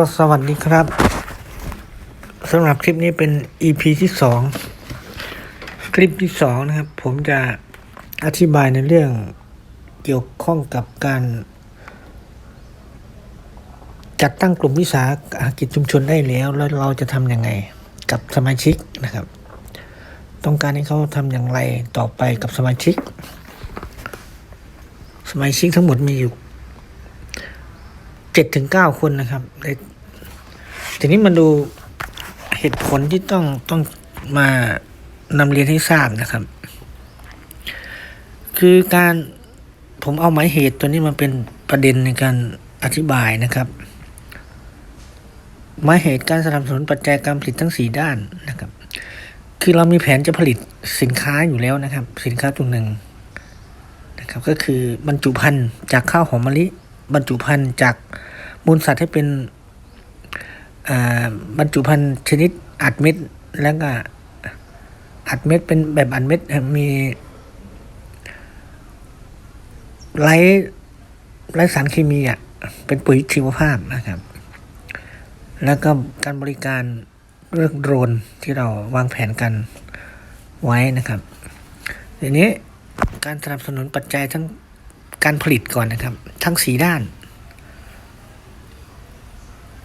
ก็สวัสดีครับสำหรับคลิปนี้เป็น EP ที่สองคลิปที่สองนะครับ ผมจะอธิบายในเรื่องเกี่ยวข้องกับการ จัดตั้งกลุ่มวิสาหกิจชุมชนได้แล้ว แล้วเราจะทำยังไงกับสมาชิกนะครับ ต้องการให้เขาทำอย่างไรต่อไปกับสมาชิก สมาชิกทั้งหมดมีอยู่ เจ็ดถึงเก้าคนนะครับทีนี้มาดูเหตุผลที่ต้องต้องมานำเรียนให้ทราบนะครับ คือการผมเอาหมายเหตุตัวนี้มาเป็นประเด็นในการอธิบายนะครับหมายเหตุการสนับสนุนปัจจัยการผลิตทั้งสี่ด้านนะครับ คือเรามีแผนจะผลิตสินค้าอยู่แล้วนะครับ สินค้าตัวหนึ่งนะครับ ก็คือบรรจุภัณฑ์จากข้าวหอมมะลิ บรรจุภัณฑ์จาก มูลสัตว์ให้เป็นบรรจุภัณฑ์ชนิดอัดเม็ด แล้วก็อัดเม็ดเป็นแบบอัดเม็ดมีไร้ไร้สารเคมีอะเป็นปุ๋ยชีวภาพนะครับ แล้วก็การบริการเรื่องโดรนที่เราวางแผนกันไว้นะครับทีนี้การสนับสนุนปัจจัยทั้งการผลิตก่อนนะครับ ทั้งสีด้าน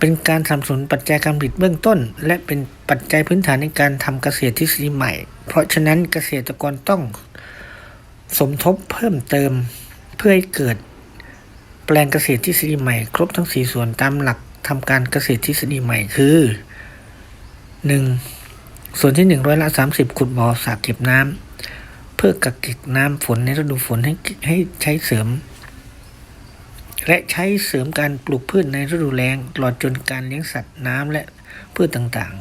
เป็นการสนับสนุนปัจจัยการผลิตเบื้องต้น และเป็นปัจจัยพื้นฐานในการทำเกษตรทฤษฎีใหม่ เพราะฉะนั้นเกษตรกรต้องสมทบเพิ่มเติมเพื่อให้เกิดแปลงเกษตรทฤษฎีใหม่ ครบทั้งสีส่วนตามหลักทำการเกษตรทฤษฎีใหม่คือ 1. ส่วนที่1ร้อยละ 30 ขุดบ่อสระเก็บน้ำเพื่อกักเก็บน้ำฝนในฤดูฝนให้ให้ใช้เสริม และใช้เสริมการปลูกพืชในฤดูแล้งตลอดจนการเลี้ยงสัตว์น้ำและพืชต่าง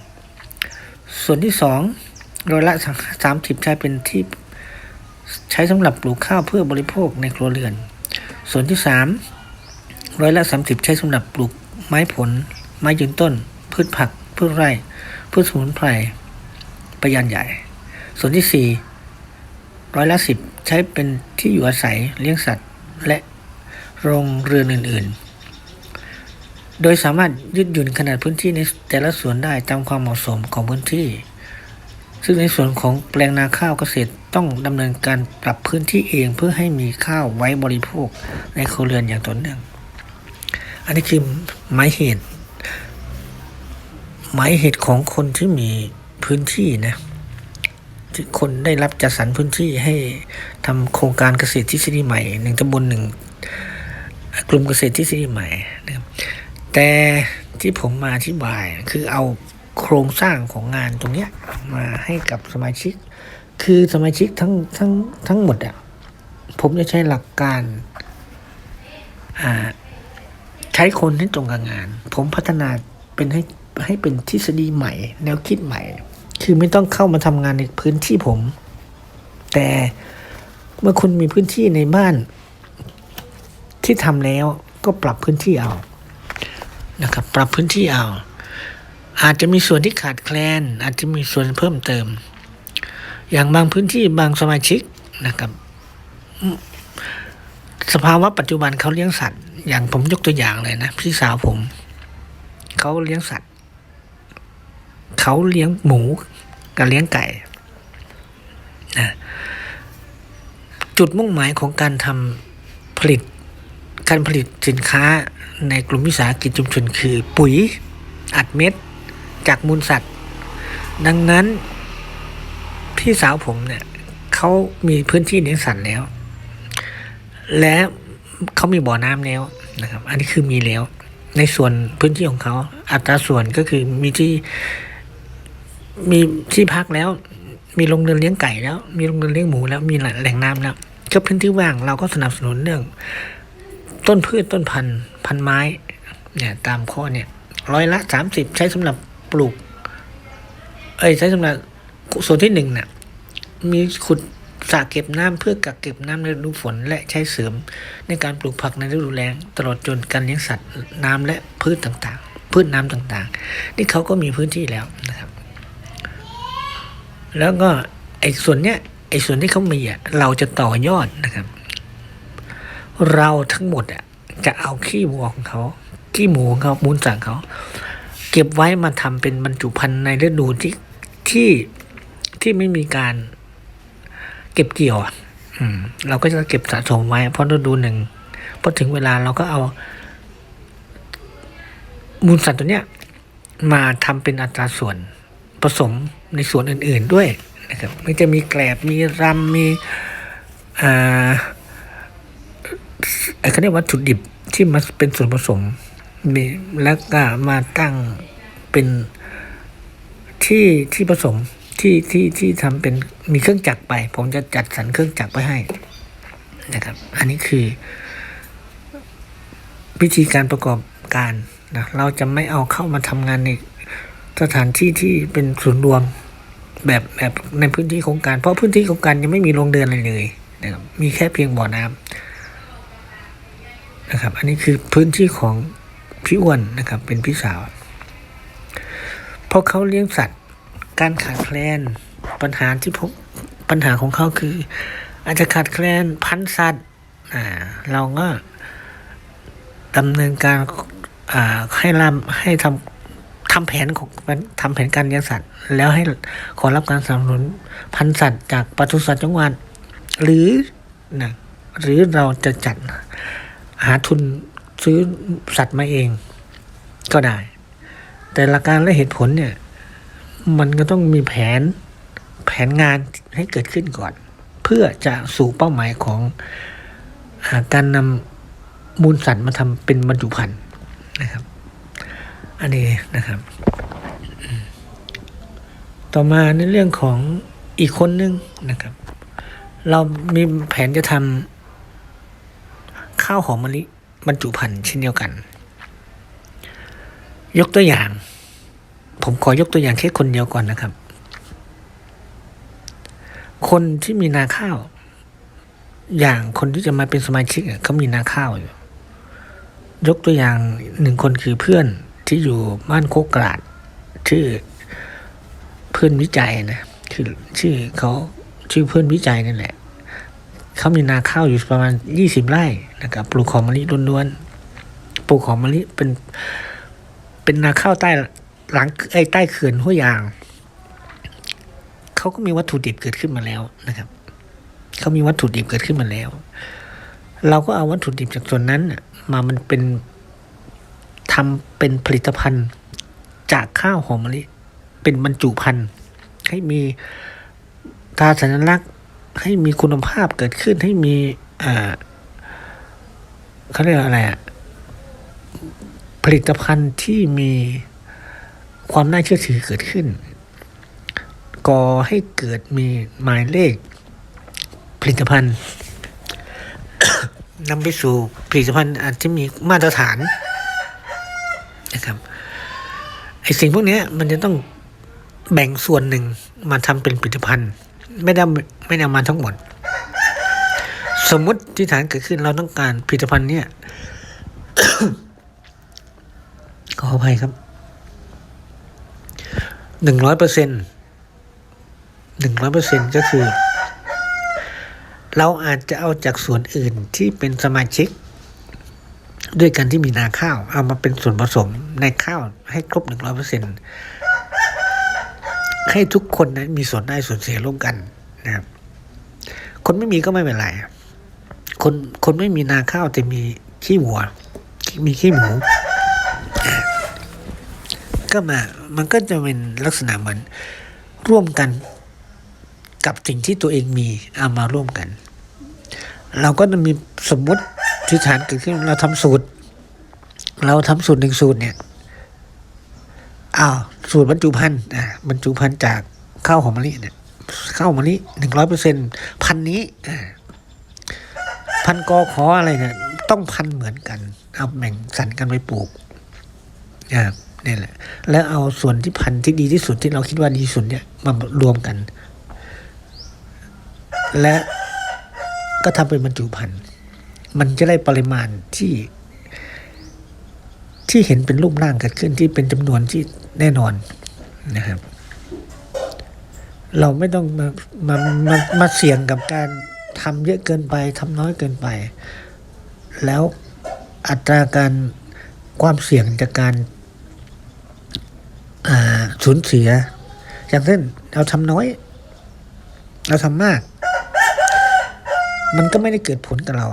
ๆ ส่วนที่2ร้อยละ 30 ใช้เป็นที่ใช้สำหรับปลูกข้าวเพื่อบริโภคในครัวเรือน ส่วนที่3ร้อยละ 30 ใช้สำหรับปลูกไม้ผล ไม้ยืนต้น พืชผัก พืชไร่ พืชสมุนไพรประยันใหญ่ ส่วนที่4ร้อยละสิบใช้เป็นที่อยู่อาศัยเลี้ยงสัตว์และ โรงเรือนอื่น ๆ โดยสามารถยืดหยุ่นขนาดพื้นที่ในแต่ละสวนได้ตามความเหมาะสมของพื้นที่ ซึ่งในส่วนของแปลงนาข้าวเกษตรต้องดำเนินการปรับพื้นที่เองเพื่อให้มีข้าวไว้บริโภคในครัวเรือนอย่างต่อเนื่อง อันนี้คือหมายเหตุหมายเหตุของคนที่มีพื้นที่นะที่คนได้รับจัดสรรพื้นที่ให้ทำโครงการเกษตรทฤษฎีใหม่หนึ่งตำบลหนึ่ง กลุ่มเกษตรทฤษฎีใหม่นะครับแต่ที่ผมมาอธิบายคือเอาโครงสร้างของงานตรงเนี้ยมาให้กับสมาชิก คือสมาชิกทั้งทั้งทั้งหมดอะผมจะใช้หลักการอ่าใช้คนให้ตรงกับงาน ผมพัฒนาเป็นให้ให้เป็นทฤษฎีใหม่ แนวคิดใหม่ คือไม่ต้องเข้ามาทำงานในพื้นที่ผม แต่เมื่อคุณมีพื้นที่ในบ้าน ที่ทำแล้วก็ปรับพื้นที่เอานะครับ ปรับพื้นที่เอา อาจจะมีส่วนที่ขาดแคลน อาจจะมีส่วนเพิ่มเติม อย่างบางพื้นที่บางสมาชิกนะครับ สภาวะปัจจุบันเขาเลี้ยงสัตว์ อย่างผมยกตัวอย่างเลยนะพี่สาวผมเขาเลี้ยงสัตว์เขาเลี้ยงหมูกับเลี้ยงไก่นะจุดมุ่งหมายของการทำผลิต การผลิตสินค้าในกลุ่มวิสาหกิจชุมชนคือ ปุ๋ย อัดเม็ด จากมูลสัตว์ ดังนั้น พี่สาวผมเนี่ยเขามีพื้นที่เลี้ยงสัตว์แล้ว และเขามีบ่อน้ำแล้วนะครับ อันนี้คือมีแล้ว ในส่วนพื้นที่ของเขา อัตราส่วนก็คือมีที่มีที่พักแล้ว มีโรงเรือนเลี้ยงไก่แล้ว มีโรงเรือนเลี้ยงหมูแล้วมีแหล่งน้ำแล้วก็พื้นที่ว่างเราก็สนับสนุนเรื่อง ต้นพืชต้นพันธุ์พันไม้เนี่ยตามข้อเนี่ยร้อยละสามสิบใช้สำหรับปลูก เอ้ยใช้สำหรับส่วนที่หนึ่งเนี่ยมีขุดสระเก็บน้ำเพื่อกักเก็บน้ำในฤดูฝน และใช้เสริมในการปลูกผักในฤดูแล้งตลอดจนการเลี้ยงสัตว์น้ำและพืชต่างๆ พืชน้ำต่างๆ นี่เขาก็มีพื้นที่แล้วนะครับ แล้วก็ไอ้ส่วนเนี้ยไอ้ส่วนที่เขามีอะเราจะต่อยอดนะครับ เราทั้งหมดอะจะเอาขี้วัวของเขาขี้หมูของเขามูลสัตว์เขา เก็บไว้มาทำเป็นบรรจุภัณฑ์ในฤดูที่ที่ที่ไม่มีการ เก็บเกี่ยวอะอืมเราก็จะเก็บสะสมไว้เพราะฤดูหนึ่งพอถึงเวลาเราก็เอา มูลสัตว์ตัวเนี้ยมาทำเป็นอัตราส่วนผสมในส่วนอื่น ๆด้วยนะครับมันจะมีแกลบมีรำมีอ่า เขาเรียกวัตถุดิบที่มาเป็นส่วนผสมมีแล้วก็มาตั้งเป็นที่ที่ผสมที่ที่ที่ทำเป็นมีเครื่องจักรไป ผมจะจัดสรรเครื่องจักรไปให้นะครับ อันนี้คือ วิธีการประกอบการนะเราจะไม่เอาเข้ามาทำงานในสถานที่ที่เป็นศูนย์รวมแบบแบบในพื้นที่โครงการ เพราะพื้นที่โครงการยังไม่มีโรงเรือนอะไรเลยนะครับมีแค่เพียงบ่อน้ำ นะครับ อันนี้คือพื้นที่ของพี่อ้วนนะครับ เป็นพี่สาวเพราะเขาเลี้ยงสัตว์ การขาดแคลนปัญหาที่พบปัญหาของเขาคือ อาจจะขาดแคลนพันธุ์สัตว์อ่าเราก็ดำเนินการอ่าให้รำให้ทำทำแผนของทำแผนการเลี้ยงสัตว์ แล้วให้ขอรับการสนับสนุนพันธุ์สัตว์จากปศุสัตว์จังหวัด หรือนะหรือเราจะจัด หาทุนซื้อสัตว์มาเองก็ได้ แต่หลักการและเหตุผลเนี่ย มันก็ต้องมีแผนแผนงานให้เกิดขึ้นก่อน เพื่อจะสู่เป้าหมายของอาการนำมูลสัตว์มาทำเป็นบรรจุภัณฑ์นะครับ อันนี้นะครับ ต่อมาในเรื่องของอีกคนนึงนะครับ เรามีแผนจะทำ ข้าวหอมมะลิบรรจุภัณฑ์เช่นเดียวกัน ยกตัวอย่าง ผมขอยกตัวอย่างแค่คนเดียวก่อนนะครับ คนที่มีนาข้าว อย่างคนที่จะมาเป็นสมาชิกอะเขามีนาข้าวอยู่ ยกตัวอย่างหนึ่งคนคือเพื่อนที่อยู่บ้านโคกกราดชื่อเพื่อนวิจัยนะ คือชื่อเขาชื่อเพื่อนวิจัยนั่นแหละ เขามีนาข้าวอยู่ประมาณยี่สิบไร่นะครับปลูกหอมมะลิล้วนๆปลูกหอมมะลิเป็น เป็นนาข้าวใต้หลังไอ้ใต้เขื่อนห้วยยางเขาก็มีวัตถุดิบเกิดขึ้นมาแล้วนะครับเขามีวัตถุดิบเกิดขึ้นมาแล้ว เราก็เอาวัตถุดิบจากส่วนนั้นน่ะมามันเป็นทำเป็นผลิตภัณฑ์จากข้าวหอมมะลิเป็นบรรจุภัณฑ์ให้มีตราสัญลักษณ์ ให้มีคุณภาพเกิดขึ้นให้มีอ่าเขาเรียกว่าอะไรอะผลิตภัณฑ์ที่มีความน่าเชื่อถือเกิดขึ้น ก่อให้เกิดมีหมายเลข ผลิตภัณฑ์นำไปสู่ผลิตภัณฑ์อาจจะมีมาตรฐานนะครับไอสิ่งพวกนี้มันจะต้องแบ่งส่วนหนึ่งมาทำเป็นผลิตภัณฑ์ ไม่ได้ไม่ได้มาทั้งหมด สมมุติที่ฐานเกิดขึ้นเราต้องการผลิตภัณฑ์เนี้ยขออภัยครับหนึ่งร้อยเปอร์เซ็นหนึ่งร้อยเปอร์เซ็นก็คือ เราอาจจะเอาจากส่วนอื่นที่เป็นสมาชิก ด้วยกันที่มีนาข้าว เอามาเป็นส่วนผสมในข้าวให้ครบหนึ่งร้อยเปอร์เซ็นต์ ให้ทุกคนนั้นมีส่วนได้ส่วนเสียร่วมกันนะครับ คนไม่มีก็ไม่เป็นไร คนคนไม่มีนาข้าวแต่มีขี้วัว มีขี้หมู ก็มา มันก็จะเป็นลักษณะเหมือนร่วมกันกับสิ่งที่ตัวเองมีเอามาร่วมกัน เราก็จะมีสมมุติที่ฐานเกิดขึ้นเราทำสูตร เราทำสูตรหนึ่งสูตรเนี่ยอ้าว สูตรบรรจุภัณฑ์อ่าบรรจุภัณฑ์จากข้าวหอมมะลิเนี่ยข้าวหอมมะลิหนึ่งร้อยเปอร์เซ็นพันนี้อ่าพันกอขออะไรเนี่ยต้องพันเหมือนกัน เอาแบ่งสรรกันไปปลูกอ่านี่แหละ แล้วเอาส่วนที่พันที่ดีที่สุดที่เราคิดว่าดีที่สุดเนี่ยมารวมกัน และก็ทำเป็นบรรจุภัณฑ์มันจะได้ปริมาณที่ ที่เห็นเป็นรูปร่างเกิดขึ้นที่เป็นจำนวนที่แน่นอนนะครับ เราไม่ต้องมามามามาเสี่ยงกับการทำเยอะเกินไปทำน้อยเกินไป แล้วอัตราการความเสี่ยงจากการอ่าสูญเสีย อย่างเช่นเราทำน้อย เราทำมาก มันก็ไม่ได้เกิดผลกับเรา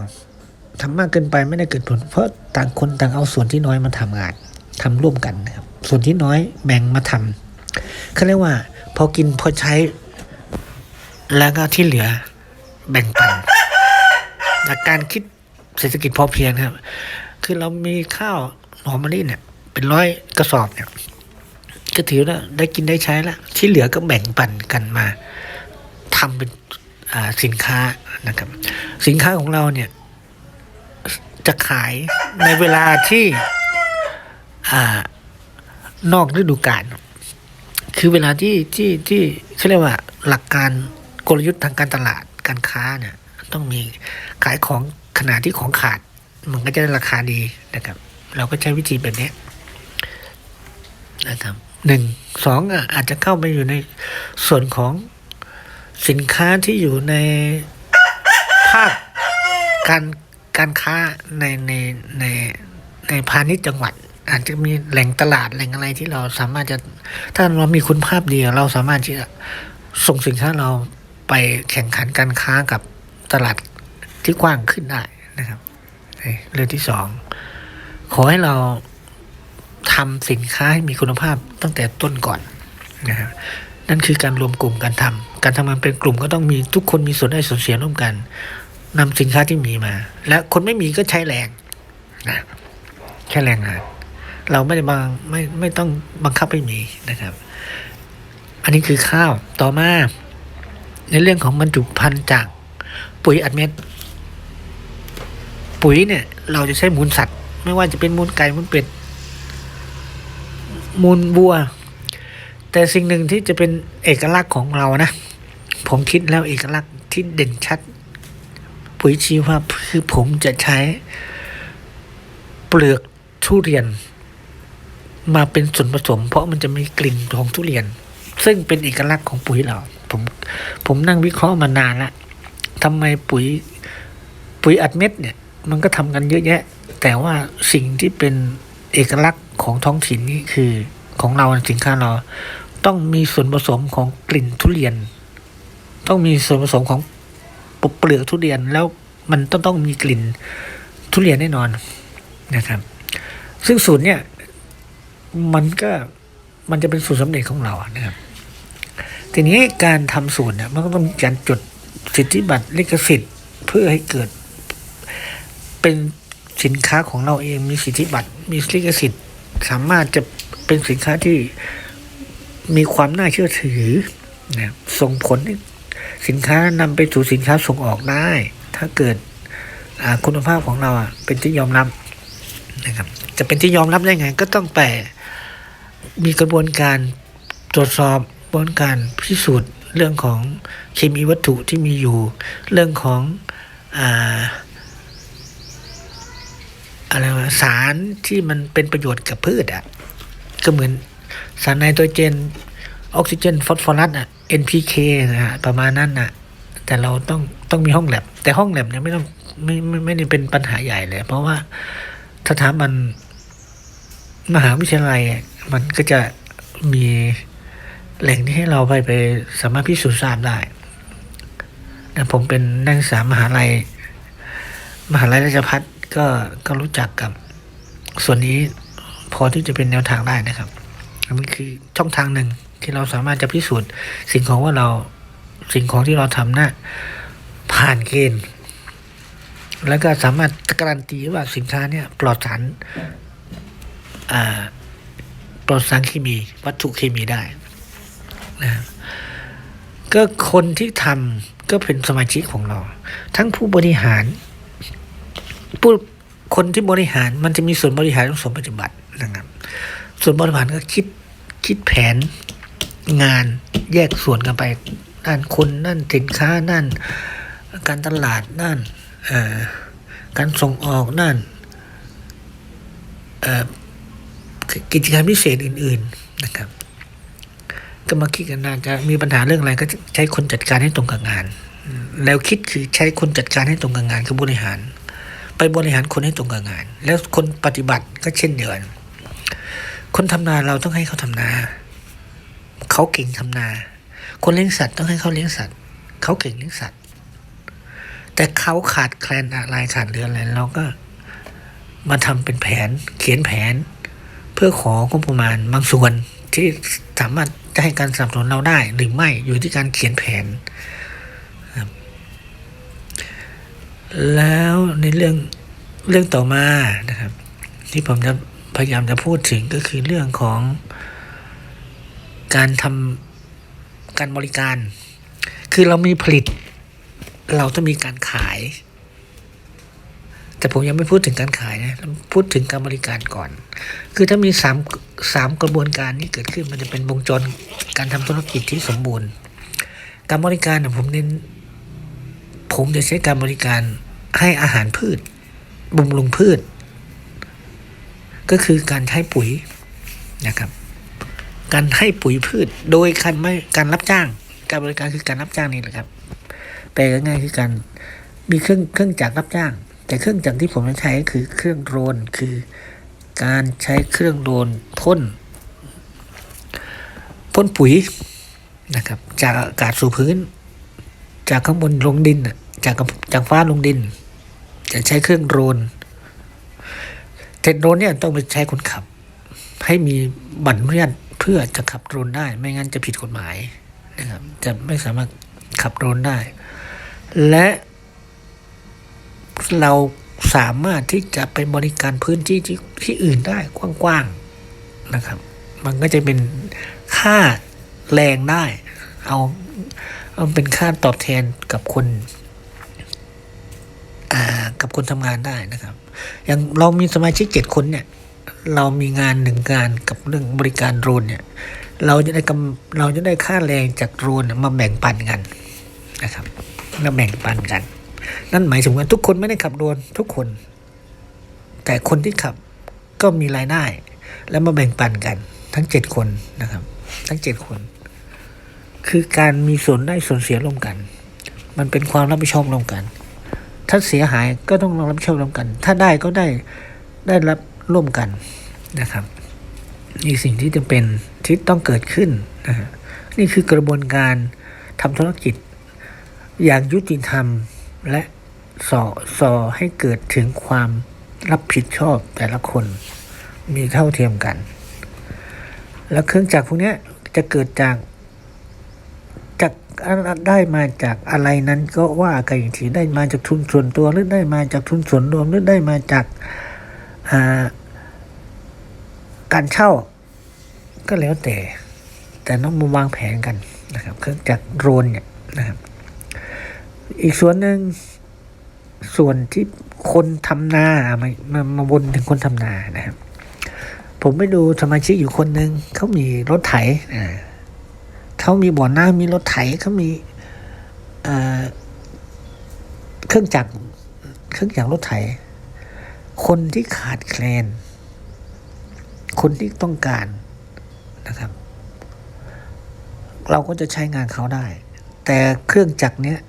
ทำมากเกินไปไม่ได้เกิดผล เพราะต่างคนต่างเอาส่วนที่น้อยมาทำงานทำร่วมกันนะครับ ส่วนที่น้อยแบ่งมาทำเขาเรียกว่า พอกินพอใช้ แล้วก็ที่เหลือแบ่งปันหลักการคิดเศรษฐกิจพอเพียงครับ คือเรามีข้าวหอมมะลิเนี่ย เป็นร้อยกระสอบเนี่ยก็ถือว่าได้กินได้ใช้แล้วที่เหลือก็แบ่งปันกันมาทำเป็นสินค้านะครับ สินค้าของเราเนี่ย จะขายในเวลาที่นอกฤดูกาลคือเวลาที่ที่ที่เขาเรียกว่าหลักการกลยุทธ์ทางการตลาดการค้าเนี่ย ต้องมีขายของขนาดที่ของขาด มันก็จะได้ราคาดีนะครับ เราก็ใช้วิธีแบบนี้นะครับหนึ่งสองอาจจะเข้าไปอยู่ในส่วนของสินค้าที่อยู่ในภาคการ การค้าในในในในพาณิชย์จังหวัด อาจจะมีแหล่งตลาดแหล่งอะไรที่เราสามารถจะถ้าเรามีคุณภาพดีเราสามารถที่จะส่งสินค้าเราไปแข่งขันการค้ากับตลาดที่กว้างขึ้นได้นะครับเรื่องที่สองขอให้เราทำสินค้าให้มีคุณภาพตั้งแต่ต้นก่อนนะครับนั่นคือการรวมกลุ่มการทำการทำงานเป็นกลุ่มก็ต้องมีทุกคนมีส่วนได้ส่วนเสียร่วมกัน นำสินค้าที่มีมา และคนไม่มีก็ใช้แรงนะแค่แรงงาน เราไม่ได้บังไม่ไม่ต้องบังคับให้มีนะครับ อันนี้คือข้าวต่อมา ในเรื่องของบรรจุภัณฑ์จากปุ๋ยอัดเม็ด ปุ๋ยเนี่ย เราจะใช้มูลสัตว์ ไม่ว่าจะเป็นมูลไก่มูลเป็ดมูลวัว แต่สิ่งหนึ่งที่จะเป็นเอกลักษณ์ของเรานะ ผมคิดแล้วเอกลักษณ์ที่เด่นชัด ปุ๋ยชีวภาพคือผมจะใช้เปลือกทุเรียน มาเป็นส่วนผสม เพราะมันจะมีกลิ่นของทุเรียน ซึ่งเป็นเอกลักษณ์ของปุ๋ยเราผมผมนั่งวิเคราะห์มานานล้วทำไมปุ๋ยปุ๋ยอัดเม็ดเนี่ย มันก็ทำกันเยอะแยะ แต่ว่าสิ่งที่เป็นเอกลักษณ์ของท้องถิ่นนี่คือของเราสินค้าเรา ต้องมีส่วนผสมของกลิ่นทุเรียน ต้องมีส่วนผสมของ เปลือกทุเรียนแล้วมันต้องต้องมีกลิ่นทุเรียนแน่นอนนะครับ ซึ่งสูตรเนี่ยมันก็มันจะเป็นสูตรสำเร็จของเรานะครับ ทีนี้การทำสูตรเนี่ยมันก็ต้องมีการจดสิทธิบัตรลิขสิทธิ์เพื่อให้เกิด เป็นสินค้าของเราเองมีสิทธิบัตรมีลิขสิทธิ์ สามารถจะเป็นสินค้าที่มีความน่าเชื่อถือนะส่งผล สินค้านำไปสู่สินค้าส่งออกได้ ถ้าเกิดคุณภาพของเราอะเป็นที่ยอมรับนะครับจะเป็นที่ยอมรับได้ไง ก็ต้องไปมีกระบวนการตรวจสอบกระบวนการพิสูจน์เรื่องของเคมีวัตถุที่มีอยู่ เรื่องของอ่าอะไรวะสารที่มันเป็นประโยชน์กับพืชอะก็เหมือนสารไนโตรเจน ออกซิเจน ฟอสฟอรัสอะ NPK นะฮะประมาณนั้นน่ะแต่เราต้องต้องมีห้องแลบ แต่ห้องแลบเนี่ยไม่ต้องไม่ไม่ไม่ได้เป็นปัญหาใหญ่เลย เพราะว่าสถาบันมหาวิทยาลัยมันก็จะมีแหล่งที่ให้เราไปไปสามารถพิสูจน์ทราบได้ ผมเป็นนักศึกษามหาลัย มหาลัยราชพัฒก็ก็รู้จักกับ ส่วนนี้พอที่จะเป็นแนวทางได้นะครับอันนี้คือช่องทางหนึ่ง ที่เราสามารถจะพิสูจน์ สิ่งของว่าเราสิ่งของที่เราทำนะ่ะผ่านเกณฑ์แล้วก็สามารถการันตีว่าสินค้าเนี่ยปลอดสารปลอดสารเคมี วัตถุเคมีได้นะก็คนที่ทำก็เป็นสมาชิกของเรา ทั้งผู้บริหารผู้คนที่บริหารมันจะมีส่วนบริหารและส่วนปฏิบัตินะครับ ส่วนบริหารก็คิดคิดแผน งานแยกส่วนกันไปด้านคนนั่นสินค้านั่นการตลาดนั่นการส่งออกนั่นกิจการมพิเศษอื่น ๆนะครับ ก็มาคิดกันน่าจะมีปัญหาเรื่องอะไรก็ใช้คนจัดการให้ตรงกับงาน แล้วคิดคือใช้คนจัดการให้ตรงกับงานคือบริหาร ไปบริหารคนให้ตรงกับงาน แล้วคนปฏิบัติก็เช่นเดียวกันคนทำนาเราต้องให้เขาทำนา เขาเก่งทำนา คนเลี้ยงสัตว์ต้องให้เขาเลี้ยงสัตว์ เขาเก่งเลี้ยงสัตว์ แต่เขาขาดแคลนอะไรขาดเหลืออะไรเราก็มาทำเป็นแผนเขียนแผน เพื่อของบประมาณบางส่วนที่สามารถจะให้การสนับสนุนเราได้ หรือไม่อยู่ที่การเขียนแผนครับแล้วในเรื่องเรื่องต่อมานะครับ ที่ผมจะพยายามจะพูดถึงก็คือเรื่องของ การทำการบริการ คือเรามีผลิต เราต้องมีการขาย แต่ผมยังไม่พูดถึงการขายนะพูดถึงการบริการก่อน คือถ้ามีสามสามกระบวนการนี้เกิดขึ้นมันจะเป็นวงจรการทำธุรกิจที่สมบูรณ์ การบริการผมเน้นผมจะใช้การบริการให้อาหารพืชบำรุงพืช ก็คือการใช้ปุ๋ยนะครับ การให้ปุ๋ยพืช โดยการไม่การรับจ้าง การบริการคือการรับจ้างนี่แหละครับแปลง่ายๆคือการมีเครื่องเครื่องจักรรับจ้าง แต่เครื่องจักรที่ผมใช้คือเครื่องโดรนคือการใช้เครื่องโดรนพ่นพ่นปุ๋ยนะครับ จากอากาศสู่พื้น จากข้างบนลงดินจากจากฟ้าลงดิน จะใช้เครื่องโดรนแต่โดรนเนี่ยต้องไปใช้คนขับ ให้มีบัตรอนุญาต เพื่อจะขับโดรนได้ไม่งั้นจะผิดกฎหมายนะครับจะไม่สามารถขับโดรนได้ และเราสามารถที่จะไปบริการพื้นที่ที่ที่อื่นได้กว้างๆนะครับ มันก็จะเป็นค่าแรงได้ เอาเอาเป็นค่าตอบแทนกับคนกับคนทำงานได้นะครับ อย่างเรามีสมาชิกเจ็ดคนเนี่ย เรามีงานหนึ่งงานกับเรื่องบริการโดรนเนี่ย เราจะได้กำเราจะได้ค่าแรงจากโดรนมาแบ่งปันกันนะครับมาแบ่งปันกัน นั่นหมายถึงว่าทุกคนไม่ได้ขับโดรนทุกคน แต่คนที่ขับก็มีรายได้ แล้วมาแบ่งปันกัน ทั้งเจ็ดคนนะครับ ทั้งเจ็ดคน คือการมีส่วนได้ส่วนเสียร่วมกัน มันเป็นความรับผิดชอบร่วมกัน ถ้าเสียหายก็ต้องรับผิดชอบร่วมกัน ถ้าได้ก็ได้ได้รับ ร่วมกันนะครับนี่สิ่งที่จะเป็นที่ต้องเกิดขึ้นนะฮะนี่คือกระบวนการทำธุรกิจ อย่างยุติธรรมและสอสอให้เกิดถึงความรับผิดชอบแต่ละคนมีเท่าเทียมกัน แล้วเครื่องจักรพวกนี้จะเกิดจากจากได้มาจากอะไรนั้นก็ว่ากันอีกทีได้มาจากทุนส่วนตัวหรือได้มาจากทุนส่วนรวมหรือได้มาจาก การเช่าก็แล้วแต่ แต่ต้องมาวางแผนกันนะครับเครื่องจักรโดรนเนี่ยนะครับ อีกส่วนหนึ่งส่วนที่คนทำนามามามาวนถึงคนทำนานะครับ ผมไปดูสมาชิกอยู่คนหนึ่งเขามีรถไถอ่าเขามีบ่อน้ำมีรถไถเขามีเครื่องจักรเครื่องจักรรถไถ คนที่ขาดแคลน คนที่ต้องการนะครับ เราก็จะใช้งานเขาได้ แต่เครื่องจักรเนี้ย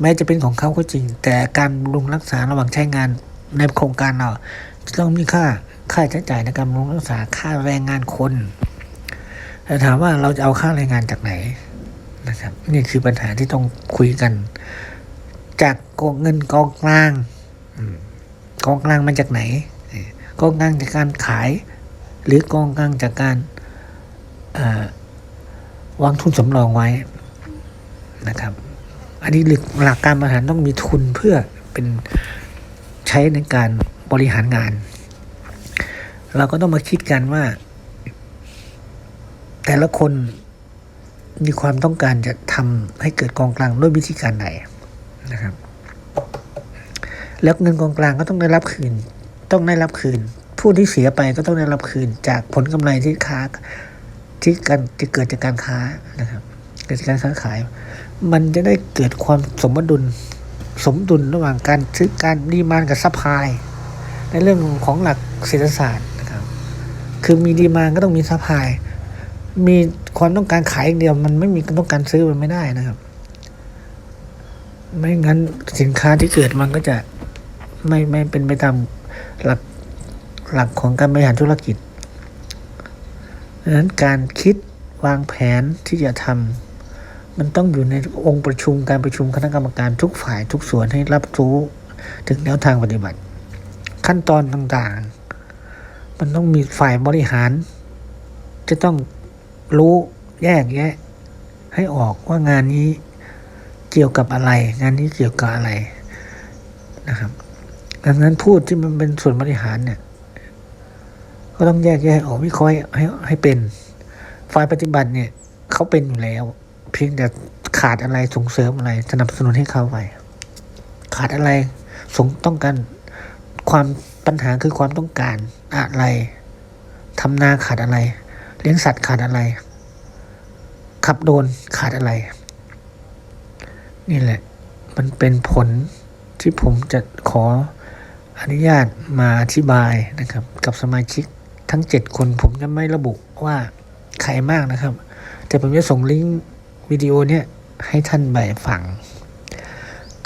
แม้จะเป็นของเขาก็จริง แต่การบำรุงรักษาระหว่างใช้งานในโครงการเราจะต้องมีค่าค่าใช้จ่ายในการบำรุงรักษาค่าแรงงานคนแต่ถามว่าเราจะเอาค่าแรงงานจากไหนนะครับนี่คือปัญหาที่ต้องคุยกัน จากกองเงินกองกลาง อืม กองกลางมาจากไหนกองกลางจากการขาย หรือกองกลางจากการวางทุนสำรองไว้นะครับ อันนี้หลักหลักการบริหารต้องมีทุนเพื่อเป็นใช้ในการบริหารงาน เราก็ต้องมาคิดกันว่า แต่ละคนมีความต้องการจะทำให้เกิดกองกลางด้วยวิธีการไหนนะครับ แล้วเงินกองกลางก็ต้องได้รับคืน ต้องได้รับคืน ผู้ที่เสียไปก็ต้องได้รับคืน จากผลกำไรที่ค้าที่การที่เกิดจากการค้านะครับเกิดจากการค้าขาย มันจะได้เกิดความสมดุลสมดุลระหว่างการซื้อการดีมานกับซัพพลายในเรื่องของหลักเศรษฐศาสตร์นะครับ คือมีดีมานก็ต้องมีซัพพลายมีความต้องการขายอย่างเดียว มันไม่มีต้องการซื้อมันไม่ได้นะครับ ไม่งั้นสินค้าที่เกิดมันก็จะ ไม่ไม่เป็นไปตามหลักหลักของการบริหารธุรกิจดังนั้นการคิดวางแผนที่จะทำมันต้องอยู่ในองค์ประชุมการประชุมคณะกรรมการทุกฝ่ายทุกส่วนให้รับรู้ถึงแนวทางปฏิบัติ ขั้นตอนต่างๆ มันต้องมีฝ่ายบริหาร จะต้องรู้แยกแยะ ให้ออกว่างานนี้เกี่ยวกับอะไร งานนี้เกี่ยวกับอะไรนะครับ ดังนั้นพูดที่มันเป็นส่วนบริหารเนี่ย ก็ต้องแยกแยะออกวิเคราะห์ให้ให้เป็น ฝ่ายปฏิบัติเนี่ยเขาเป็นอยู่แล้ว เพียงแต่ขาดอะไรส่งเสริมอะไรสนับสนุนให้เขาไปขาดอะไรสงต้องการความปัญหาคือความต้องการอะไรทำนาขาดอะไร เลี้ยงสัตว์ขาดอะไร ขับโดนขาดอะไร นี่แหละ มันเป็นผลที่ผมจะขอ อนุญาตมาอธิบายนะครับ กับสมาชิกทั้ง 7 คนผมจะไม่ระบุว่าใครมากนะครับ แต่ผมจะส่งลิงก์วิดีโอเนี้ยให้ท่านไปฟัง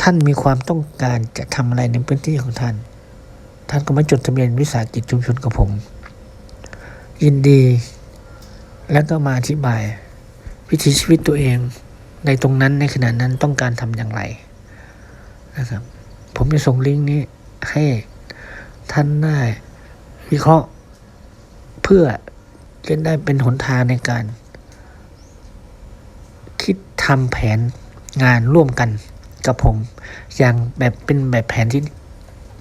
ท่านมีความต้องการจะทำอะไรในพื้นที่ของท่าน ท่านก็มาจดทะเบียนวิสาหกิจชุมชนกับผม ยินดี แล้วก็มาอธิบาย วิถีชีวิตตัวเอง ในตรงนั้นในขณะนั้นต้องการทำอย่างไรนะครับ ผมจะส่งลิงก์นี้ ให้ท่านได้วิเคราะห์ เพื่อจะได้เป็นหนทางในการ คิดทำแผนงานร่วมกันกับผม อย่างแบบเป็นแบบแผนที่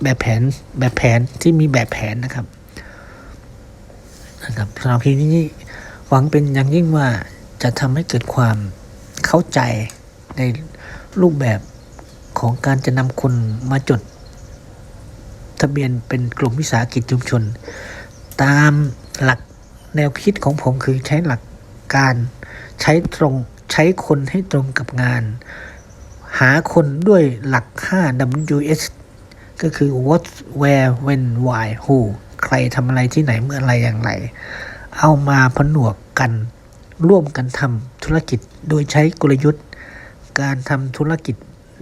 แบบแผนแบบแผนที่มีแบบแผนนะครับนะครับสำหรับคลิปนี้หวังเป็นอย่างยิ่งว่าจะทำให้เกิดความเข้าใจในรูปแบบของการจะนำคนมาจด ทะเบียนเป็นกลุ่มวิสาหกิจชุมชน ตามหลักแนวคิดของผมคือใช้หลักการใช้ตรงใช้คนให้ตรงกับงาน หาคนด้วยหลัก 5 WS ก็คือ what where when why who ใครทำอะไรที่ไหนเมื่อไรอย่างไร เอามาผนวกกัน ร่วมกันทำธุรกิจโดยใช้กลยุทธ์ การทำธุรกิจ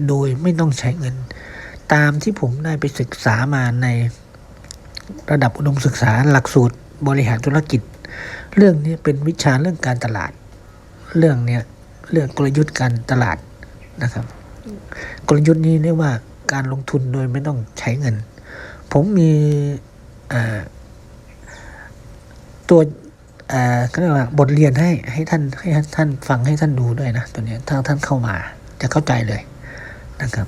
โดยไม่ต้องใช้เงิน ตามที่ผมได้ไปศึกษามาในระดับอุดมศึกษาหลักสูตรบริหารธุรกิจ เรื่องนี้เป็นวิชาเรื่องการตลาด เรื่องเนี้ยเรื่องกลยุทธ์การตลาดนะครับ กลยุทธ์นี้เรียกว่าการลงทุนโดยไม่ต้องใช้เงิน ผมมีตัวก็เรียกว่าบทเรียนให้ให้ท่านให้ท่านฟังให้ท่านดูด้วยนะตัวนี้ถ้าท่านเข้ามาจะเข้าใจเลยนะครับ